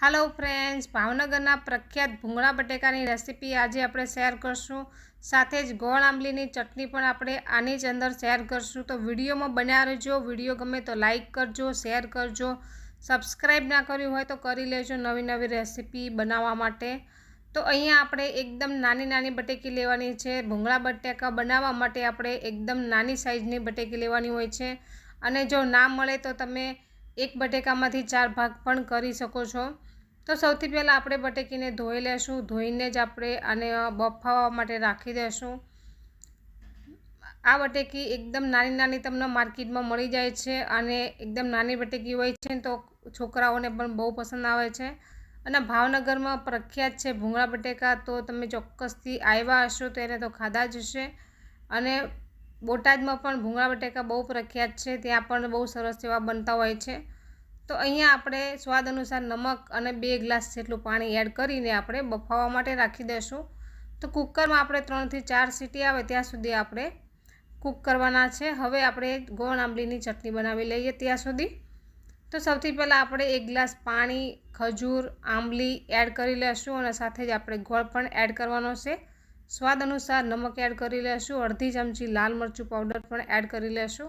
હાલો friends ભાવનગરના પ્રખ્યાત ભૂંગળા બટેકાની રેસીપી આજે આપણે શેર કરશું. સાથે જ ગોળ આંબલીની ચટણી પણ આપણે આની જ અંદર શેર કરશું. તો વિડીયોમાં બન્યા રહેજો. વીડિયો ગમે તો લાઇક કરજો શેર કરજો. સબસ્ક્રાઈબ ના કર્યું હોય તો કરી લેજો નવી નવી રેસીપી બનાવવા માટે. તો અહીંયા આપણે એકદમ નાની નાની બટેકી લેવાની છે. ભૂંગળા બટેકા બનાવવા માટે આપણે એકદમ નાની સાઇઝની બટેકી લેવાની હોય છે. અને જો ના મળે તો તમે એક બટેકામાંથી ચાર ભાગ પણ કરી શકો છો. તો સૌથી પહેલાં આપણે બટેકીને ધોઈ લેશું. ધોઈને જ આપણે આને બફાવવા માટે રાખી દેશું. આ બટેકી એકદમ નાની નાની તમને માર્કેટમાં મળી જાય છે અને એકદમ નાની બટેકી હોય છે તો છોકરાઓને પણ બહુ પસંદ આવે છે. અને ભાવનગરમાં પ્રખ્યાત છે ભૂંગળા બટેકા, તો તમે ચોક્કસથી આવ્યા હશો તો એને તો ખાધા જ હશે. અને બોટાદમાં પણ ભૂંગળા બટેકા બહુ પ્રખ્યાત છે. ત્યાં પણ બહુ સરસ એવા બનતા હોય છે. તો અહીંયા આપણે સ્વાદ અનુસાર નમક અને બે ગ્લાસ જેટલું પાણી એડ કરીને આપણે બફાવવા માટે રાખી દઈશું. તો કુકરમાં આપણે ત્રણથી ચાર સીટી આવે ત્યાં સુધી આપણે કૂક કરવાના છે. હવે આપણે ગોળ આંબલીની ચટણી બનાવી લઈએ ત્યાં સુધી. તો સૌથી પહેલાં આપણે એક ગ્લાસ પાણી, ખજૂર, આંબલી એડ કરી લેશું અને સાથે જ આપણે ગોળ પણ એડ કરવાનો છે. સ્વાદ અનુસાર નમક એડ કરી લેશું, અડધી ચમચી લાલ મરચું પાવડર પણ એડ કરી લેશું.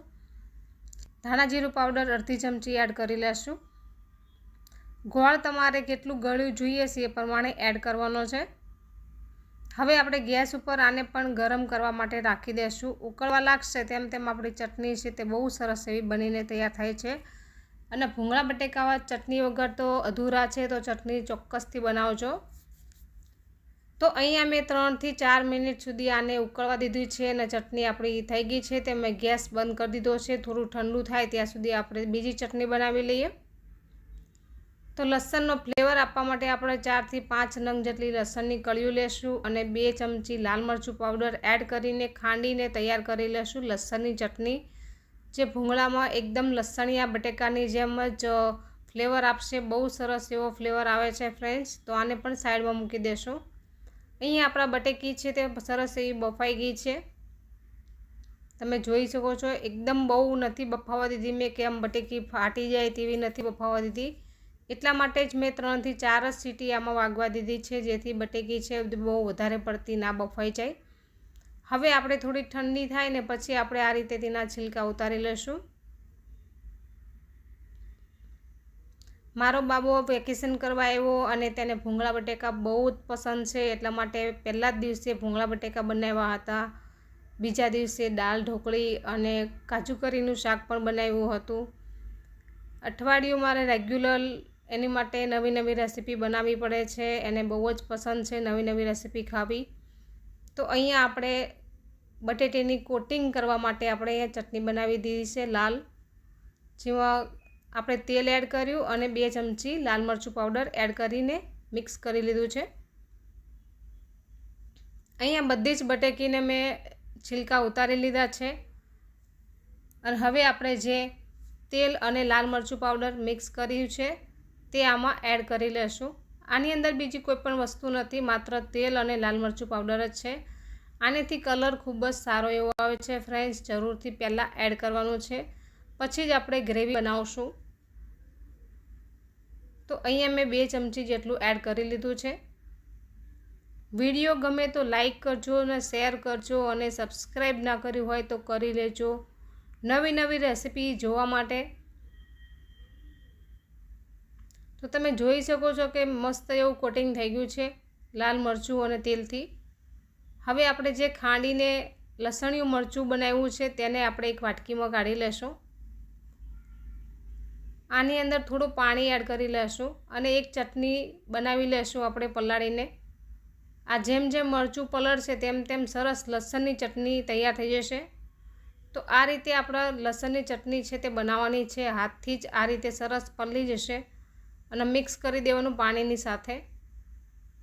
ધાણા જીરું પાવડર અડધી ચમચી એડ કરી લેશું. ગોળ તમારે કેટલું ગળ્યું જોઈએ છે એ પ્રમાણે એડ કરવાનો છે. હવે આપણે ગેસ ઉપર આને પણ ગરમ કરવા માટે રાખી દઈશું ઉકળવા લાગશે તેમ તેમ આપણી ચટણી છે તે બહુ સરસ એવી બનીને તૈયાર થાય છે. અને ભૂંગળા બટેકાવા ચટણી વગર તો અધૂરા છે, તો ચટણી ચોક્કસથી બનાવજો. તો અહીંયા મેં ત્રણથી ચાર મિનિટ સુધી આને ઉકળવા દીધું છે અને ચટણી આપણી થઈ ગઈ છે તે મેં ગેસ બંધ કરી દીધો છે. થોડું ઠંડુ થાય ત્યાં સુધી આપણે બીજી ચટણી બનાવી લઈએ. તો લસણનો ફ્લેવર આપવા માટે આપણે ચારથી પાંચ નંગ જેટલી લસણની કળીઓ લેશું અને બે ચમચી લાલ મરચું પાવડર એડ કરીને ખાંડીને તૈયાર કરી લેશું લસણની ચટણી. જે ભૂંગળામાં એકદમ લસણિયા બટેકાની જેમ જ ફ્લેવર આપશે. બહુ સરસ એવો ફ્લેવર આવે છે ફ્રેન્ડ્સ. તો આને પણ સાઈડમાં મૂકી દેશું. અહીંયા આપણા બટેકી છે તે સરસ એવી બફાઈ ગઈ છે. તમે જોઈ શકો છો, એકદમ બહુ નથી બફાવા દીધી મેં કે આમ બટેકી ફાટી જાય તેવી નથી બફાવા દીધી. એટલા માટે જ મેં ત્રણથી ચાર જ સીટી આમાં વાગવા દીધી છે, જેથી બટેકી છે બહુ વધારે પડતી ના બફાઈ જાય. હવે આપણે થોડી ઠંડી થાય ને પછી આપણે આ રીતે તેના છિલકા ઉતારી લઈશું. મારો બાબો વેકેશન કરવા આવ્યો અને તેને ભૂંગળા બટેકા બહુ જ પસંદ છે, એટલા માટે પહેલાં જ દિવસે ભૂંગળા બટેકા બનાવ્યા હતા. બીજા દિવસે દાળ ઢોકળી અને કાજુ કરીનું શાક પણ બનાવ્યું હતું. અઠવાડિયું મારે રેગ્યુલર એની માટે નવી નવી રેસીપી બનાવવી પડે છે, એને બહુ જ પસંદ છે, નવી નવી રેસીપી ખાવી. તો અહીંયા આપણે બટેટીની કોટિંગ કરવા માટે આપણે અહીંયા ચટણી બનાવી દીધી છે લાલ. જેમાં આપણે તેલ એડ કર્યું અને બે ચમચી લાલ મરચું પાવડર એડ કરીને મિક્સ કરી લીધું છે. અહીંયા બધી જ બટેકીને મેં છિલકા ઉતારી લીધા છે. અને હવે આપણે જે તેલ અને લાલ મરચું પાવડર મિક્સ કર્યું છે, તે આમાં એડ કરી લેશું. આની અંદર બીજી કોઈ પણ વસ્તુ નથી, માત્ર તેલ અને લાલ મરચું પાવડર જ છે. આનેથી કલર ખૂબ જ સારો એવો આવે છે ફ્રેન્ડ્સ જરૂરથી પહેલાં એડ કરવાનું છે. પછી જ આપણે ગ્રેવી બનાવશું. તો અહીંયા મેં બે ચમચી જેટલું એડ કરી લીધું છે. વીડિયો ગમે તો લાઈક કરજો અને શેર કરજો અને સબસ્ક્રાઈબ ના કર્યું હોય તો કરી લેજો. નવી નવી રેસીપી જોવા માટે. તો તમે જોઈ શકો છો કે મસ્ત એવું કોટિંગ થઈ ગયું છે લાલ મરચું અને તેલથી. હવે આપણે જે ખાંડીને લસણિયું મરચું બનાવ્યું છે તેને આપણે એક વાટકીમાં કાઢી લેશું. આની અંદર થોડું પાણી એડ કરી લેશું અને એક ચટણી બનાવી લેશું આપણે પલાળીને. આ જેમ જેમ મરચું પલળશે તેમ તેમ સરસ લસણની ચટણી તૈયાર થઈ જશે. તો આ રીતે આપણા લસણની ચટણી છે તે બનાવવાની છે. હાથથી જ આ રીતે સરસ પલળી જશે અને મિક્સ કરી દેવાનું પાણીની સાથે.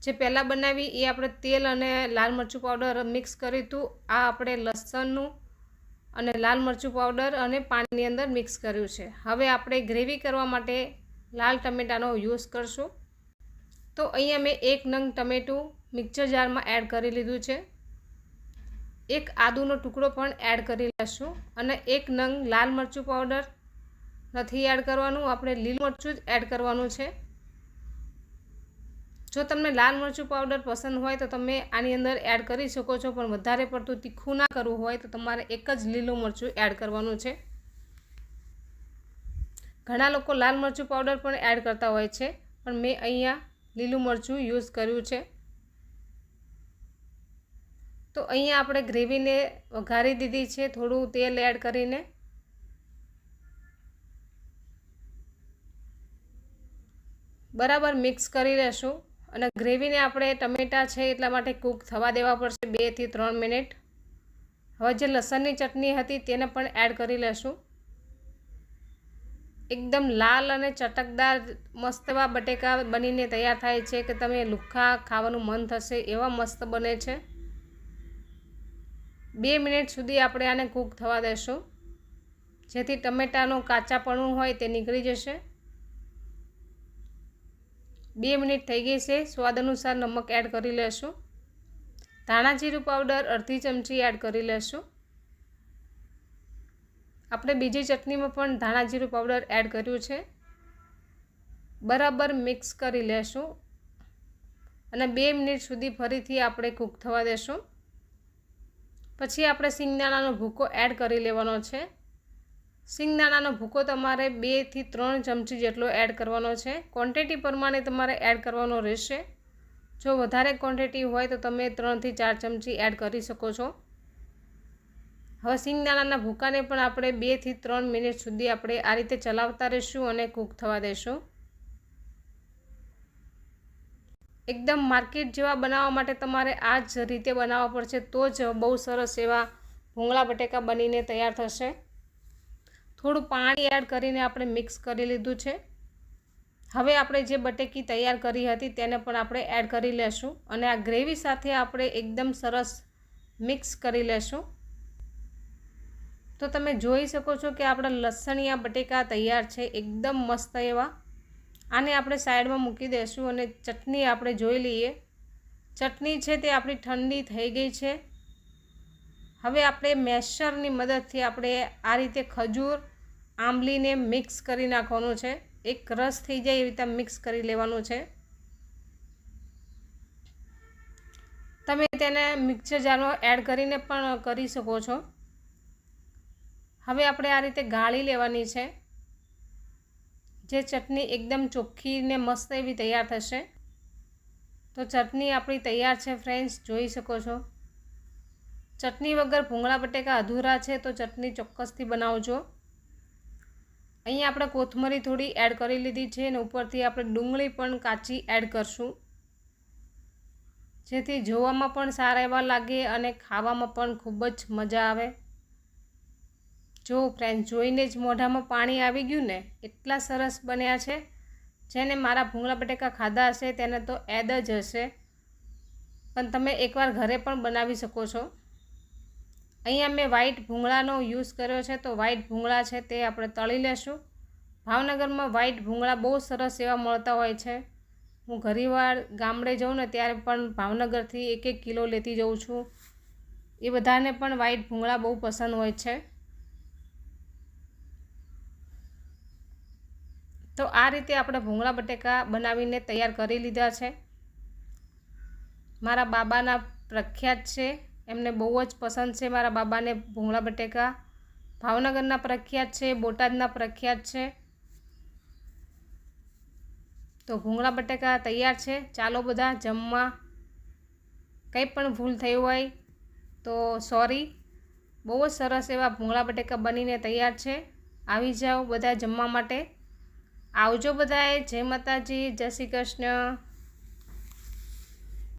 જે પહેલાં બનાવી એ આપણે તેલ અને લાલ મરચું પાવડર મિક્સ કર્યું હતું આ આપણે લસણનું અને લાલ મરચું પાવડર અને પાણીની અંદર મિક્સ કર્યું છે. હવે આપણે ગ્રેવી કરવા માટે લાલ ટમેટાનો યુઝ કરશું. તો અહીંયા મેં એક નંગ ટમેટું મિક્સર જારમાં એડ કરી લીધું છે. એક આદુનો ટુકડો પણ એડ કરી લઈશું અને એક નંગ લાલ મરચું પાવડર નથી એડ કરવાનું, આપણે લીલું મરચું જ એડ કરવાનું છે. જો તમને લાલ મરચું પાવડર પસંદ હોય તો તમે આની અંદર એડ કરી શકો છો, પણ વધારે પડતું તીખું ના કરવું હોય તો તમારે એક જ લીલું મરચું એડ કરવાનું છે. ઘણા લોકો લાલ મરચું પાવડર પણ એડ કરતા હોય છે, પણ મેં અહીંયા લીલું મરચું યુઝ કર્યું છે. તો અહીંયા આપણે ગ્રેવીને વઘારી દીધી છે, થોડું તેલ એડ કરીને. બરાબર મિક્સ કરી લેશું. અને ગ્રેવીને આપણે ટમેટાં છે એટલા માટે કૂક થવા દેવા પડશે બેથી ત્રણ મિનિટ. હવે જે લસણની ચટણી હતી તેને પણ એડ કરી લેશું. એકદમ લાલ અને ચટકદાર, મસ્ત એવા બટેકા બનીને તૈયાર થાય છે કે તમે લુખ્ખા ખાવાનું મન થશે એવા મસ્ત બને છે. બે મિનિટ સુધી આપણે આને કૂક થવા દેશું. જેથી ટમેટાનું કાચાપણું હોય તે નીકળી જશે. બે મિનિટ થઈ ગઈ છે. સ્વાદ અનુસાર નમક એડ કરી લેશું. ધાણા જીરું પાવડર અડધી ચમચી એડ કરી લેશું. આપણે બીજી ચટણીમાં પણ ધાણા જીરું પાવડર એડ કર્યું છે. બરાબર મિક્સ કરી લેશું અને બે મિનિટ સુધી ફરીથી આપણે કૂક થવા દેશું. પછી આપણે સિંગદાણાનો ભૂકો એડ કરી લેવાનો છે. સિંગદાણાનો ભૂકો તમારે બેથી ત્રણ ચમચી જેટલો એડ કરવાનો છે. ક્વોન્ટિટી પ્રમાણે તમારે એડ કરવાનો રહેશે. જો વધારે ક્વોન્ટિટી હોય તો તમે ત્રણથી ચાર ચમચી એડ કરી શકો છો. હવે સિંગદાણાના ભૂકાને પણ આપણે બેથી ત્રણ મિનિટ સુધી આપણે આ રીતે ચલાવતા રહીશું અને કૂક થવા દઈશું એકદમ માર્કેટ જેવા બનાવવા માટે તમારે આ જ રીતે બનાવવા પડશે તો જ બહુ સરસ એવા ભૂંગળા બટેકા બનીને તૈયાર થશે. થોડું પાણી એડ કરીને આપણે મિક્સ કરી લીધું છે. હવે આપણે જે બટેકી તૈયાર કરી હતી તેને પણ આપણે એડ કરી લેશું અને આ ગ્રેવી સાથે આપણે એકદમ સરસ મિક્સ કરી લેશું. તો તમે જોઈ શકો છો કે આપણા લસણિયા બટેકા તૈયાર છે, એકદમ મસ્ત એવા. આને આપણે સાઈડમાં મૂકી દઈશું અને ચટણી આપણે જોઈ લઈએ. ચટણી છે તે આપણી ઠંડી થઈ ગઈ છે. હવે આપણે મેશરની મદદથી આપણે આ રીતે ખજૂર આંબલીને મિક્સ કરી નાખવાનું છે. એક રસ થઈ જાય એવી રીતે મિક્સ કરી લેવાનું છે. તમે તેને મિક્સર જારમાં એડ કરીને પણ કરી શકો છો. હવે આપણે આ રીતે ગાળી લેવાની છે. જે ચટણી એકદમ ચોખ્ખી ને મસ્ત એવી તૈયાર થશે. તો ચટણી આપણી તૈયાર છે ફ્રેન્ડ્સ જોઈ શકો છો. ચટણી વગર ભૂંગળા બટેકા અધૂરા છે તો ચટણી ચોક્કસથી બનાવજો. અહીંયા આપણે કોથમરી થોડી એડ કરી લીધી છે અને ઉપરથી આપણે ડુંગળી પણ કાચી એડ કરશું. જેથી જોવામાં પણ સારા એવા લાગે અને ખાવામાં પણ ખૂબ જ મજા આવે. જો ફ્રેન્ડ જોઈને જ મોઢામાં પાણી આવી ગયું ને, એટલા સરસ બન્યા છે. જેને મારા ભૂંગળા બટેકા ખાધા હશે તેને તો એદ જ હશે. પણ તમે એકવાર ઘરે પણ બનાવી શકો છો. અહીંયા મેં વ્હાઈટ ભૂંગળાનો યુઝ કર્યો છે, તો વ્હાઈટ ભૂંગળા છે તે આપણે તળી લેશું. ભાવનગરમાં વ્હાઈટ ભૂંગળા બહુ સરસ એવા મળતા હોય છે. હું ઘણીવાર ગામડે જાઉં ને ત્યારે પણ ભાવનગરથી એક એક કિલો લેતી જઉં છું. એ બધાને પણ વ્હાઈટ ભૂંગળા બહુ પસંદ હોય છે. તો આ રીતે આપણે ભૂંગળા બટેકા બનાવીને તૈયાર કરી લીધા છે. મારા બાબાના પ્રખ્યાત છે. એમને બહુ જ પસંદ છે મારા બાબાને. ભૂંગળા બટેકા. ભાવનગરના પ્રખ્યાત છે, બોટાદના પ્રખ્યાત છે. તો ભૂંગળા બટેકા તૈયાર છે. ચાલો બધા જમવા. કંઈ પણ ભૂલ થઈ હોય તો સોરી. બહુ જ સરસ એવા ભૂંગળા બટેકા બનીને તૈયાર છે. આવી જાઓ બધા જમવા માટે. આવજો બધાએ. જય માતાજી. જય શ્રી કૃષ્ણ.